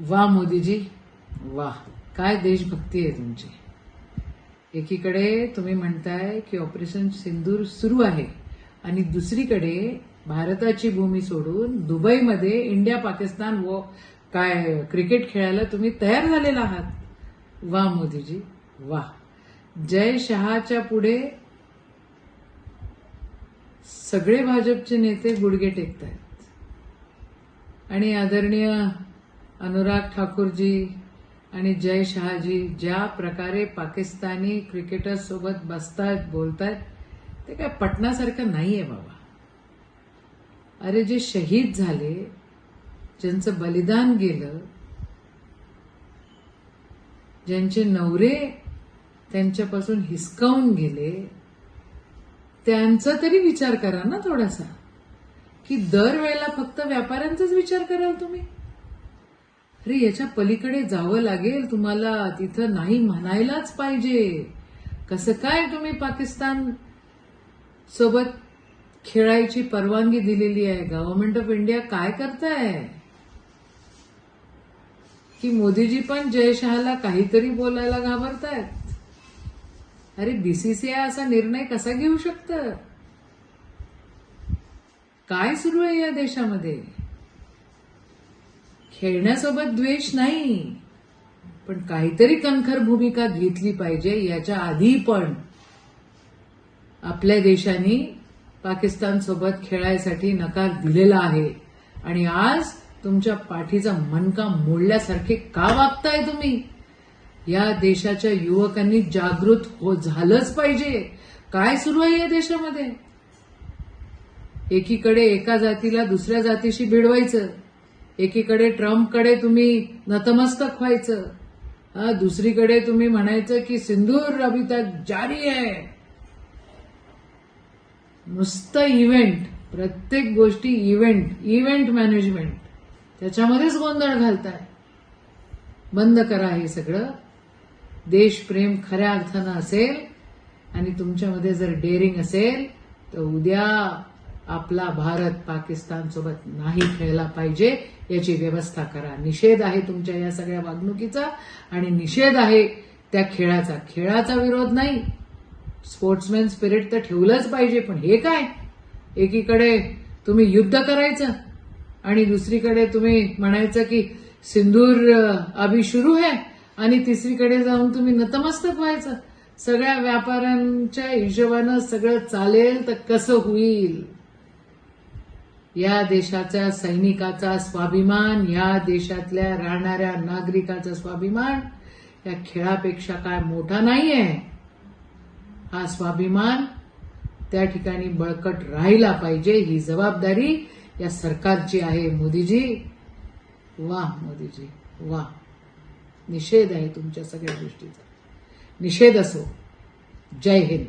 वा मोदीजी वा. काय देशभक्ती आहे तुमची. एकीकडे तुम्ही म्हणताय की ऑपरेशन सिंदूर सुरू आहे आणि दुसरीकडे भारताची भूमी सोडून दुबईमध्ये इंडिया पाकिस्तान व काय क्रिकेट खेळायला तुम्ही तयार झालेला आहात. वा मोदीजी वा. जय शहाच्या पुढे सगळे भाजपचे नेते गुडघे टेकत आहेत आणि आदरणीय अनुराग ठाकूरजी आणि जय शहाजी ज्या प्रकारे पाकिस्तानी क्रिकेटर्स सोबत बसतायत बोलतायत ते काय पटण्यासारखं नाहीये बाबा. अरे जे शहीद झाले ज्यांचं बलिदान गेलं ज्यांचे नवरे त्यांच्यापासून हिसकावून गेले त्यांचा तरी विचार करा ना थोडासा. की दरवेळेला फक्त व्यापाऱ्यांचाच विचार कराल तुम्ही? अरे याच्या पलीकडे जावं लागेल. तुम्हाला तिथं नाही म्हणायलाच पाहिजे. कसं काय तुम्ही पाकिस्तान सोबत खेळायची परवानगी दिलेली आहे? गव्हर्नमेंट ऑफ इंडिया काय करताय? की मोदीजी पण जयशहाला काहीतरी बोलायला घाबरतायत. अरे बीसीसीआय असा निर्णय कसा घेऊ शकतं? काय सुरू आहे या देशामध्ये? खेळण्यासोबत द्वेष नाही. पण काहीतरी कणखर भूमिका घेतली पाहिजे याच्या आधी पण. आपल्या देशाने पाकिस्तान सोबत खेळायसाठी नकार दिलेला आहे. आणि आज तुमच्या पाठीचा मनका मोडल्यासारखे का वागताय तुम्ही? या देशाच्या युवकांनी जागृत हो झालंच पाहिजे. काय सुरू आहे या देशामध्ये? एकीकडे एका जातीला दुसऱ्या जातीशी भिडवायचं. एकीकडे ट्रम्पकडे तुम्ही नतमस्तक व्हायचं दुसरीकडे तुम्ही म्हणायचं की सिंधूर अभी जारी आहे नुसतं इव्हेंट प्रत्येक गोष्टी इव्हेंट इव्हेंट मॅनेजमेंट त्याच्यामध्येच गोंधळ घालताय. बंद करा हे सगळं. देशप्रेम खऱ्या अर्थानं असेल आणि तुमच्यामध्ये जर डेअरिंग असेल तर उद्या आपला भारत पाकिस्तान सोबत नाही खेळला पाहिजे याची व्यवस्था करा. निषेध आहे तुमच्या या सगळ्या वागणुकीचा आणि निषेध आहे त्या खेळाचा. खेळाचा विरोध नाही. स्पोर्ट्समॅन स्पिरिट तर ठेवलंच पाहिजे पण हे काय? एकीकडे तुम्ही युद्ध करायचं आणि दुसरीकडे तुम्ही म्हणायचं की सिंदूर अभी सुरू आहे आणि तिसरीकडे जाऊन तुम्ही नतमस्तक व्हायचं. सगळ्या व्यापाऱ्यांच्या हिशोबानं सगळं चालेल तर कसं होईल? या देशाच्या सैनिकाचा स्वाभिमान या देशातल्या राहणाऱ्या नागरिकाचा स्वाभिमान या खेळापेक्षा काय मोठा नाहीये. हा स्वाभिमान त्या ठिकाणी बळकट राहिला पाहिजे ही जबाबदारी या सरकारची आहे मोदीजी. वा मोदीजी वा निषेध आहे तुमच्या सगळ्या गोष्टीचा. निषेध असो. जय हिंद.